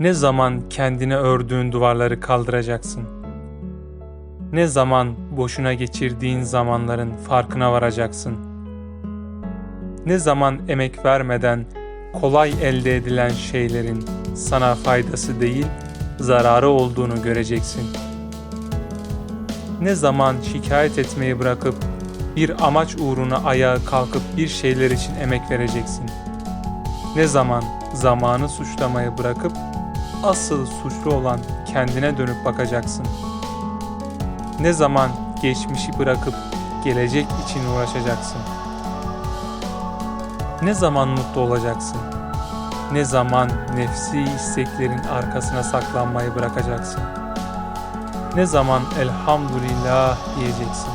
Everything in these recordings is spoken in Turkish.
Ne zaman kendine ördüğün duvarları kaldıracaksın? Ne zaman boşuna geçirdiğin zamanların farkına varacaksın? Ne zaman emek vermeden kolay elde edilen şeylerin sana faydası değil, zararı olduğunu göreceksin? Ne zaman şikayet etmeyi bırakıp bir amaç uğruna ayağa kalkıp bir şeyler için emek vereceksin? Ne zaman zamanı suçlamayı bırakıp asıl suçlu olan kendine dönüp bakacaksın? Ne zaman geçmişi bırakıp gelecek için uğraşacaksın? Ne zaman mutlu olacaksın? Ne zaman nefsi isteklerin arkasına saklanmayı bırakacaksın? Ne zaman elhamdülillah diyeceksin?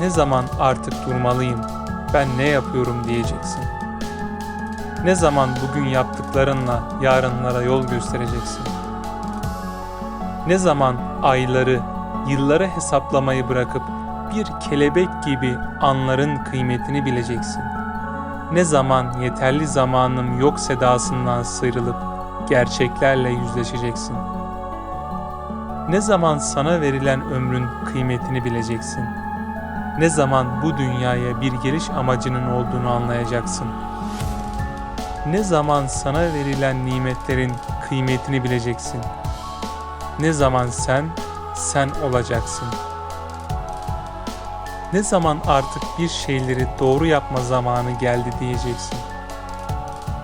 Ne zaman artık durmalıyım, ben ne yapıyorum diyeceksin? Ne zaman bugün yaptıklarınla yarınlara yol göstereceksin? Ne zaman ayları, yılları hesaplamayı bırakıp bir kelebek gibi anların kıymetini bileceksin? Ne zaman yeterli zamanım yok sedasından sıyrılıp gerçeklerle yüzleşeceksin? Ne zaman sana verilen ömrün kıymetini bileceksin? Ne zaman bu dünyaya bir geliş amacının olduğunu anlayacaksın? Ne zaman sana verilen nimetlerin kıymetini bileceksin? Ne zaman sen sen olacaksın? Ne zaman artık bir şeyleri doğru yapma zamanı geldi diyeceksin?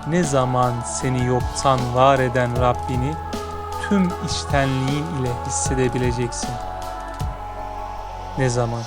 Ne zaman seni yoktan var eden Rabbini tüm içtenliğin ile hissedebileceksin? Ne zaman?